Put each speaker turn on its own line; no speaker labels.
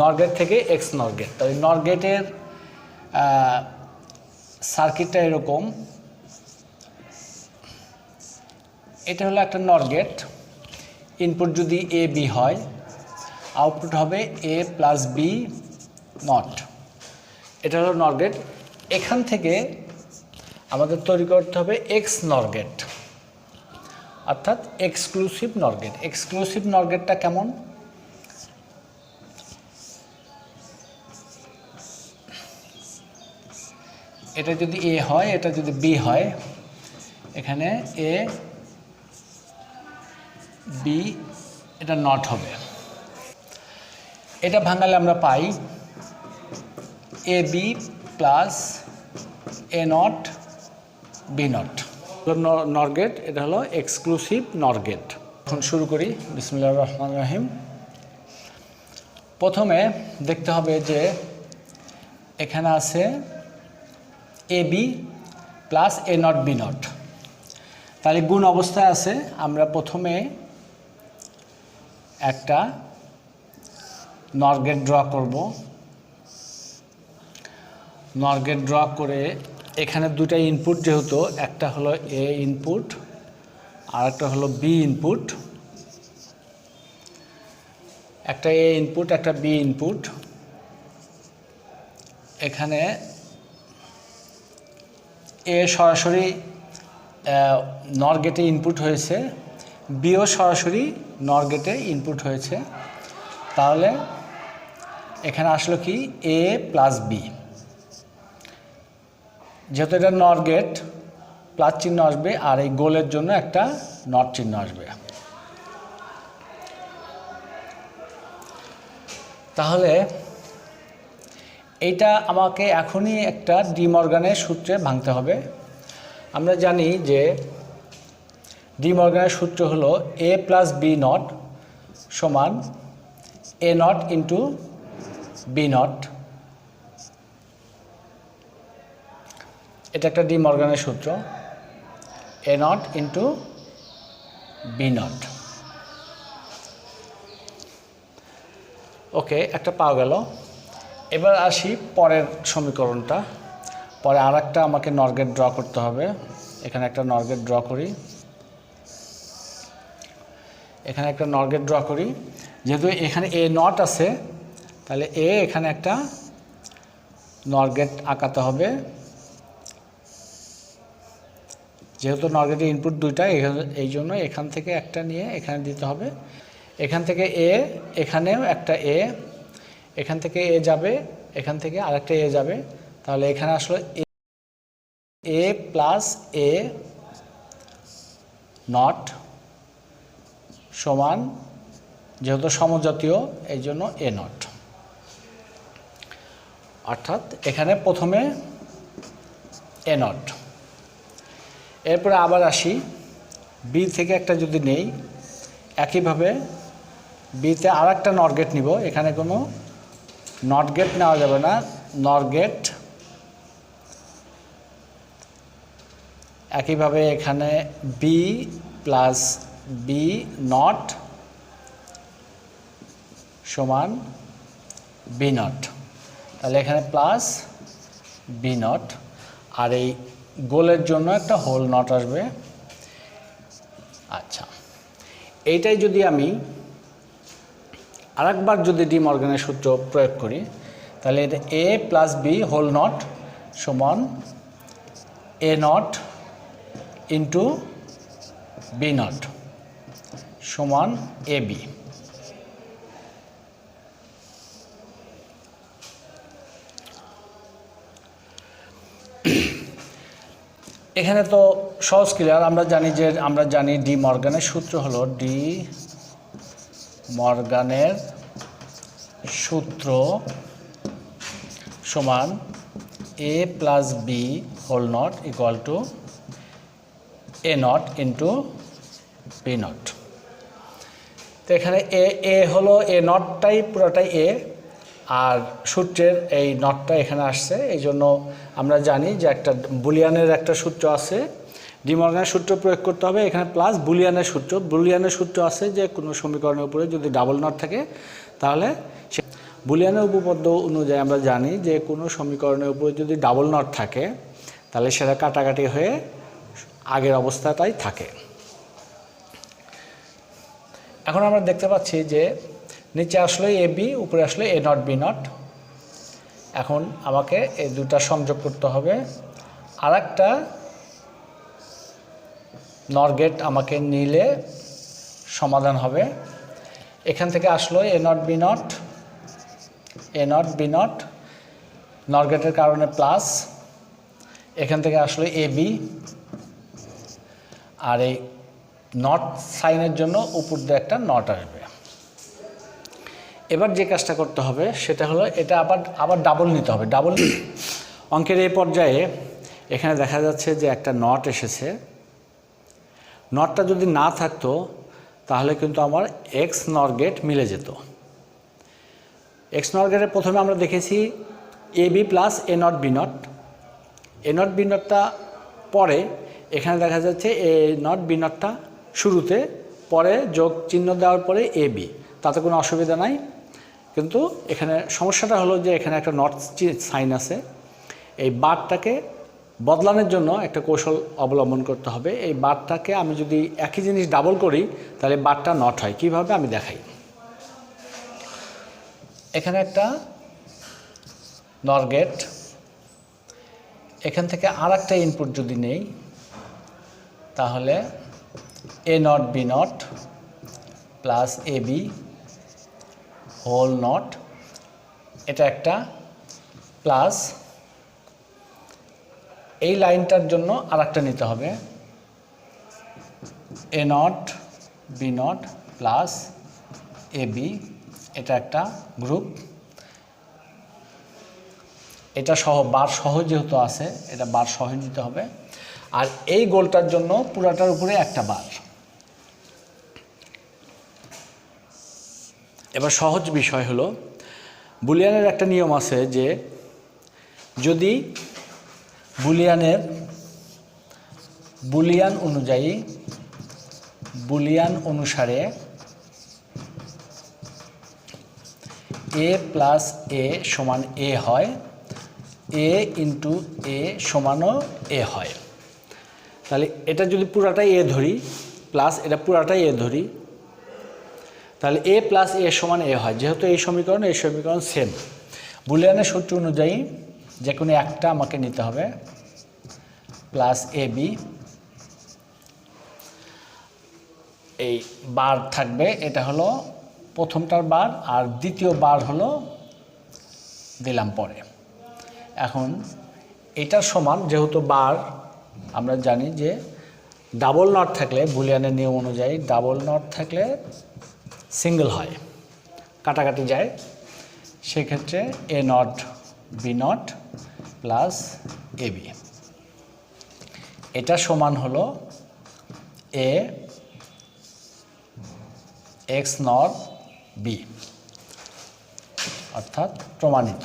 NOR gate থেকে x NOR gate. তাহলে নরগেটের সার্কিটটা এরকম। এটা হলো একটা নরগেট। ইনপুট যদি এ বি হয় আউটপুট হবে এ প্লাস বি নট এটা হলো নরগেট। এখান থেকে আমাদের তৈরি করতে হবে এক্স নরগেট। অর্থাৎ এক্সক্লুসিভ নরগেট। এক্সক্লুসিভ নরগেটটা কেমন? এটা যদি এ হয় এটা যদি বি হয় এখানে এ বি এটা নট হবে। এটা ভাঙালে আমরা পাই A B plus A not B not nor gate এটা হলো এক্সক্লুসিভ নরগেট এখন শুরু করি। বিসমুল্লাহ রহমান রাহিম। প্রথমে দেখতে হবে যে এখানে আছে A B plus A not B not. তাহলে গুণ অবস্থায় আছে, আমরা প্রথমে একটা নরগেট ড্র করব। নরগেট ড্র করে এখানে দুটা ইনপুট যেহেতু, একটা হলো এ ইনপুট আর একটা হলো বি ইনপুট। একটা এ ইনপুট, একটা বি ইনপুট। এখানে এ সরাসরি নর গেটে ইনপুট হয়েছে বিও সরাসরি নর গেটে ইনপুট হয়েছে। তাহলে এখানে আসলো কি? A plus B. যেহেতু এটা নর গেট প্লাস চিহ্ন আসবে, আর এই গোলের জন্য একটা নট চিহ্ন আসবে। তাহলে এইটা আমাকে এখনই একটা ডিমর্গানের সূত্রে ভাঙতে হবে। আমরা জানি যে ডিমর্গানের সূত্র হলো এ প্লাস বি নট সমান A not into B not এটা একটা ডিমর্গানের সূত্র। A not into B not okay একটা পাওয়া গেল। এবার আসি পরের সমীকরণটা। পরে আর একটা আমাকে নরগেট ড্র করতে হবে। এখানে একটা নরগেট ড্র করি। এখানে একটা নরগেট ড্র করি। যেহেতু এখানে এ নট আছে, তাহলে এ এখানে একটা নরগেট আঁকাতে হবে। যেহেতু নরগেটের ইনপুট দুইটা এই জন্য এখান থেকে একটা নিয়ে এখানে দিতে হবে। এখান থেকে এ, এখানেও একটা এ এখান থেকে এ যাবে, এখান থেকে আরেকটা এ যাবে। তাহলে এখানে আসলো এ প্লাস এ নট সমান যেহেতু সমজাতীয় এই জন্য এ নট। অর্থাৎ এখানে প্রথমে এ নট। এরপরে আবার আসি, বি থেকে একটা যদি নেই, একইভাবে বিতে আর একটা নট গেট নিব, এখানে কোনো নট গেট নেওয়া যাবে না নট গেট একইভাবে এখানে বি প্লাস বি নট সমান বি নট তাহলে এখানে প্লাস বি নট আর এই গোলের জন্য একটা হোল নট আসবে। আচ্ছা এইটাই যদি আমি আরেকবার যদি ডি মর্গানের সূত্র প্রয়োগ করি, তাহলে A plus B whole not সমান A not into B not সমান এ বি এখানে তো সহজ ক্লিয়ার আমরা জানি যে, আমরা জানি ডি মর্গানের সূত্র হলো ডি মর্গানের সূত্র সমান A plus B whole not equal to A not into B not তো এখানে এ এ হলো এ নটটাই পুরোটাই এ আর সূত্রের এই নটটা এখানে আসছে। এই জন্য আমরা জানি যে একটা বুলিয়ানের একটা সূত্র আছে। ডিমর্গানের সূত্র প্রয়োগ করতে হবে, এখানে প্লাস বুলিয়ানের সূত্র। বুলিয়ানের সূত্র আছে যে, কোনো সমীকরণের উপরে যদি ডাবল নট থাকে, তাহলে সে বুলিয়ানের উপপাদ্য অনুযায়ী আমরা জানি যে, কোনো সমীকরণের উপরে যদি ডাবল নট থাকে, তাহলে সেটা কাটাকাটি হয়ে আগের অবস্থাটাই থাকে। এখন আমরা দেখতে পাচ্ছি যে, নিচে আসলে এ বি উপরে আসলে এ নট বি নট এখন আমাকে এই দুটা সংযোগ করতে হবে। আর একটা নরগেট আমাকে নিলে সমাধান হবে। এখান থেকে আসলো A not B not A not B not নরগেটের কারণে প্লাস এখান থেকে আসলো এ বি আর এই নট সাইনের জন্য উপর দিয়ে একটা নট আসবে। এবার যে কাজটা করতে হবে সেটা হলো এটা আবার আবার ডাবল নিতে হবে। ডাবল অঙ্কের এই পর্যায়ে এখানে দেখা যাচ্ছে যে একটা নট এসেছে। নটটা যদি না থাকতো, তাহলে কিন্তু আমার এক্স নর গেট মিলে যেত। এক্স নর গেটে প্রথমে আমরা দেখেছি A B plus A not B not A not B নটটা পরে এখানে দেখা যাচ্ছে এ নট বি নটটা শুরুতে, পরে যোগ চিহ্ন দেওয়ার পরে এ বি তাতে কোনো অসুবিধা নাই। কিন্তু এখানে সমস্যাটা হলো যে এখানে একটা নট সাইন আছে। এই বারটাকে বদলানোর জন্য একটা কৌশল অবলম্বন করতে হবে। এই বারটাকে আমি যদি একই জিনিস ডাবল করি, তাহলে বারটা নট হয়। কীভাবে? আমি দেখাই। এখানে একটা নর গেট এখান থেকে আর একটা ইনপুট যদি নেই, তাহলে A not B not plus A B whole not এটা একটা প্লাস এই লাইনটার জন্য আর একটা নিতে হবে। A not B not plus A B এটা একটা গ্রুপ এটা সহ, বার সহ যেহেতু আছে, এটা বার সহ নিতে হবে। আর এই গোলটার জন্য পুরাটার উপরে একটা বার। এবার সহজ বিষয় হলো, বুলিয়ানের একটা নিয়ম আছে যে যদি বুলিয়ানের, বুলিয়ান অনুযায়ী, বুলিয়ান অনুসারে এ প্লাস এ সমান এ হয় এ ইন্টু এ সমানও এ হয়। তাহলে এটা যদি পুরাটাই এ ধরি প্লাস এটা পুরাটাই এ ধরি, তাহলে এ প্লাস এ সমান এ হয়। যেহেতু এই সমীকরণ এই সমীকরণ সেম বুলিয়ানের সূত্র অনুযায়ী যে কোনো একটা আমাকে নিতে হবে প্লাস এ বি এই বার থাকবে, এটা হলো প্রথমটার বার, আর দ্বিতীয় বার হলো দিলাম পরে। এখন এটার সমান, যেহেতু বার, আমরা জানি যে ডাবল নট থাকলে বুলিয়ানের নিয়ম অনুযায়ী ডাবল নট থাকলে সিঙ্গেল হয়, কাটাকাটি যায়। সেক্ষেত্রে A not B not plus A B এটা সমান হলো এ এক্স নট বি অর্থাৎ প্রমাণিত।